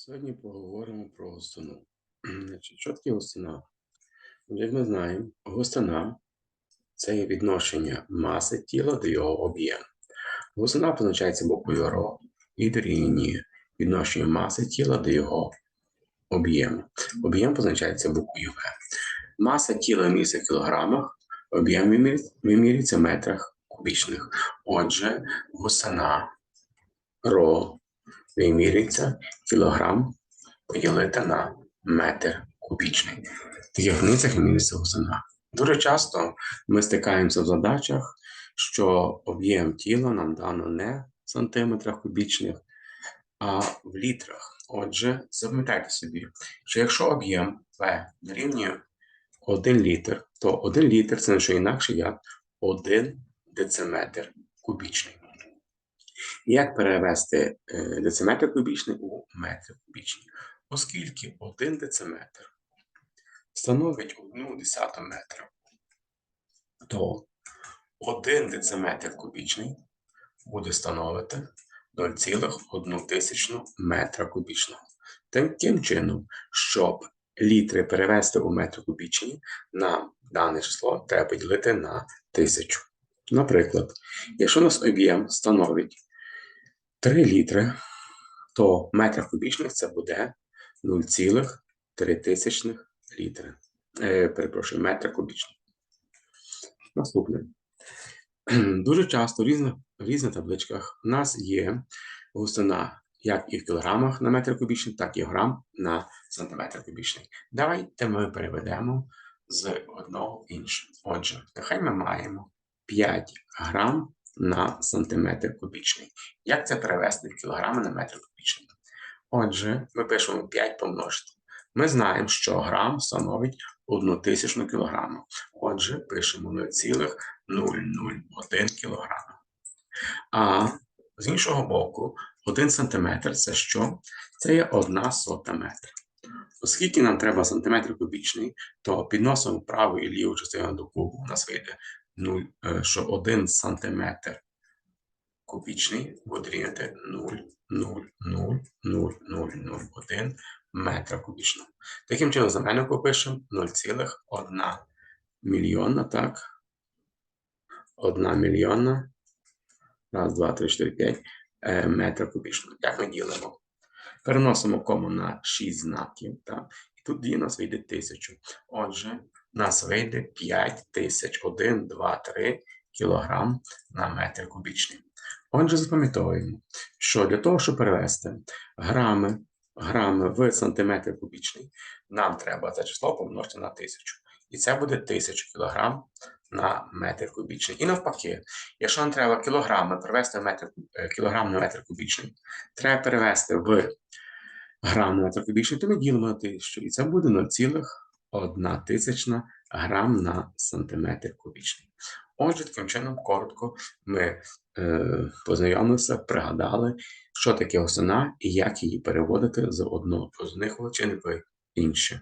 Сьогодні поговоримо про. Значить, що таке густина? Як ми знаємо, густина це є відношення маси тіла до його об'єму. Густина позначається буквою Р і дорівнює відношення маси тіла до його об'єму. Об'єм позначається буквою В. Маса тіла місяця в кілограмах, об'єм вимірюється в метрах кубічних. Отже, густина ро вимірюється кілограм поділити на метр кубічний. В таких вимірюється густина. Дуже часто ми стикаємося в задачах, що об'єм тіла нам дано не в сантиметрах кубічних, а в літрах. Отже, запам'ятайте собі, що якщо об'єм В дорівнює 1 літр, то 1 літр це не що інакше як 1 дециметр кубічний. Як перевести е, дециметр кубічний у метр кубічний? Оскільки 1 дециметр становить 1 десяту метра, то 1 дециметр кубічний буде становити 0,1 тисячну метра кубічного. Таким чином, щоб літри перевести у метр кубічні, нам дане число треба поділити на тисячу. Наприклад, якщо у нас об'єм становить 3 літри, то в метрах кубічних це буде 0,3 літри. Е, перепрошую, метра кубічних. Наступне. Дуже часто в різних, різних табличках в нас є густина як і в кілограмах на метр кубічний, так і грам на сантиметр кубічний. Давайте ми переведемо з одного в інше. Отже, нехай ми маємо 5 грам на сантиметр кубічний. Як це перевести в кілограми на метр кубічний? Отже, ми пишемо 5 помножити. Ми знаємо, що грам становить 1 тисячну кілограму. Отже, пишемо 0,001 кілограма. А з іншого боку, 1 сантиметр це що? Це є 1 сота метра. Оскільки нам треба сантиметр кубічний, то підносимо праву і ліву частину до кубу. У нас вийде 0, що 1 сантиметр кубічний буде рівняти 0,00001 метра кубічного. Таким чином, знаменнику пишемо 0,1 мільйона, так? 1 мільйона. Раз, два, три, чотири, п'ять е, метра кубічного. Як ми ділимо? Переносимо кому на 6 знаків, так? І тут діє у нас вийде 1000. Отже, нас вийде 5 тисяч. 1, 2, 3 кілограм на метр кубічний. Отже, запам'ятовуємо, що для того, щоб перевести грами, грами в сантиметр кубічний, нам треба це число помножити на 1000. І це буде 1000 кілограм на метр кубічний. І навпаки, якщо нам треба кілограми перевести в метр, е, кілограм на метр кубічний, треба перевести в грам на метр кубічний, то ми ділимо на 1000. І це буде 0,1 тисячна грам на сантиметр кубічний. Отже, таким чином, коротко ми е, познайомилися, пригадали, що таке осина і як її переводити з одного з одних величин в інше.